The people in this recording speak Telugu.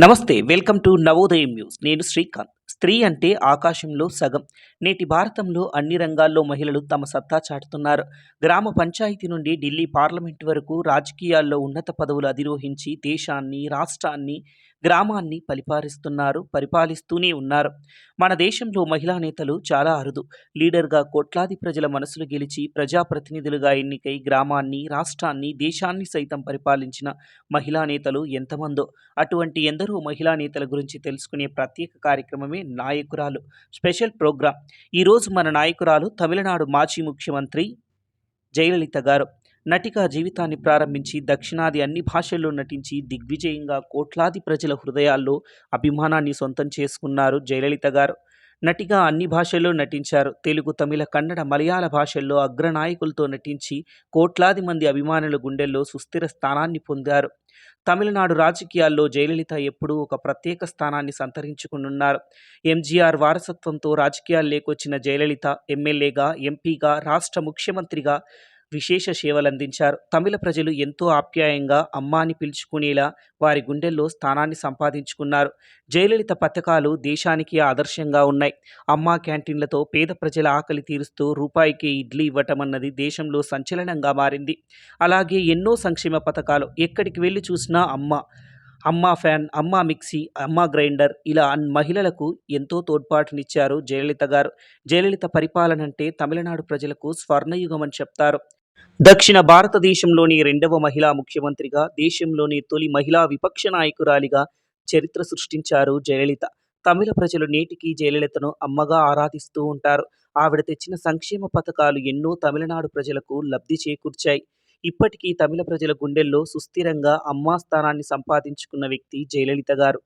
నమస్తే వెల్కమ్ టు నవోదయం న్యూస్. నేను శ్రీకాంత్. స్త్రీ అంటే ఆకాశంలో సగం. నేటి భారతంలో అన్ని రంగాల్లో మహిళలు తమ సత్తా చాటుతున్నారు. గ్రామ పంచాయతీ నుండి ఢిల్లీ పార్లమెంట్ వరకు రాజకీయాల్లో ఉన్నత పదవులు అధిరోహించి దేశాన్ని రాష్ట్రాన్ని గ్రామాన్ని పరిపాలిస్తున్నారు పరిపాలిస్తూనే ఉన్నారు. మన దేశంలో మహిళా నేతలు చాలా అరుదు. లీడర్గా కోట్లాది ప్రజల మనసులు గెలిచి ప్రజాప్రతినిధులుగా ఎన్నికై గ్రామాన్ని రాష్ట్రాన్ని దేశాన్ని సైతం పరిపాలించిన మహిళా నేతలు ఎంతమందో. అటువంటి ఎందరో మహిళా నేతల గురించి తెలుసుకునే ప్రత్యేక కార్యక్రమమే నాయకురాలు స్పెషల్ ప్రోగ్రాం ఈరోజు మన నాయకురాలు తమిళనాడు మాజీ ముఖ్యమంత్రి జయలలిత గారు. నటిగా జీవితాన్ని ప్రారంభించి దక్షిణాది అన్ని భాషల్లో నటించి దిగ్విజయంగా కోట్లాది ప్రజల హృదయాల్లో అభిమానాన్ని సొంతం చేసుకున్నారు జయలలిత గారు. నటిగా అన్ని భాషల్లో నటించారు. తెలుగు తమిళ కన్నడ మలయాళ భాషల్లో అగ్రనాయకులతో నటించి కోట్లాది మంది అభిమానుల గుండెల్లో సుస్థిర స్థానాన్ని పొందారు. తమిళనాడు రాజకీయాల్లో జయలలిత ఎప్పుడూ ఒక ప్రత్యేక స్థానాన్ని సంతరించుకున్నారు ఎంజీఆర్ వారసత్వంతో రాజకీయాల్లోకొచ్చిన జయలలిత ఎమ్మెల్యేగా ఎంపీగా రాష్ట్ర ముఖ్యమంత్రిగా విశేష సేవలందించారు. తమిళ ప్రజలు ఎంతో ఆప్యాయంగా అమ్మ అని పిలుచుకునేలా వారి గుండెల్లో స్థానాన్ని సంపాదించుకున్నారు. జయలలిత పథకాలు దేశానికి ఆదర్శంగా ఉన్నాయి. అమ్మా క్యాంటీన్లతో పేద ప్రజల ఆకలి తీరుస్తూ రూపాయికి ఇడ్లీ ఇవ్వటం అన్నది దేశంలో సంచలనంగా మారింది. అలాగే ఎన్నో సంక్షేమ పథకాలు ఎక్కడికి వెళ్ళి చూసినా అమ్మ అమ్మా ఫ్యాన్ అమ్మా మిక్సీ అమ్మా గ్రైండర్ ఇలా అన్- మహిళలకు ఎంతో తోడ్పాటునిచ్చారు జయలలిత గారు. జయలలిత పరిపాలన అంటే తమిళనాడు ప్రజలకు స్వర్ణయుగం అని చెప్తారు. దక్షిణ భారతదేశంలోని రెండవ మహిళా ముఖ్యమంత్రిగా దేశంలోని తొలి మహిళా విపక్ష నాయకురాలిగా చరిత్ర సృష్టించారు జయలలిత. తమిళ ప్రజలు నేటికి జయలలితను అమ్మగా ఆరాధిస్తూ ఉంటారు. ఆవిడ తెచ్చిన సంక్షేమ పథకాలు ఎన్నో తమిళనాడు ప్రజలకు లబ్ధి చేకూర్చాయి. ఇప్పటికీ తమిళ ప్రజల గుండెల్లో సుస్థిరంగా అమ్మా స్థానాన్ని సంపాదించుకున్న వ్యక్తి జయలలిత గారు.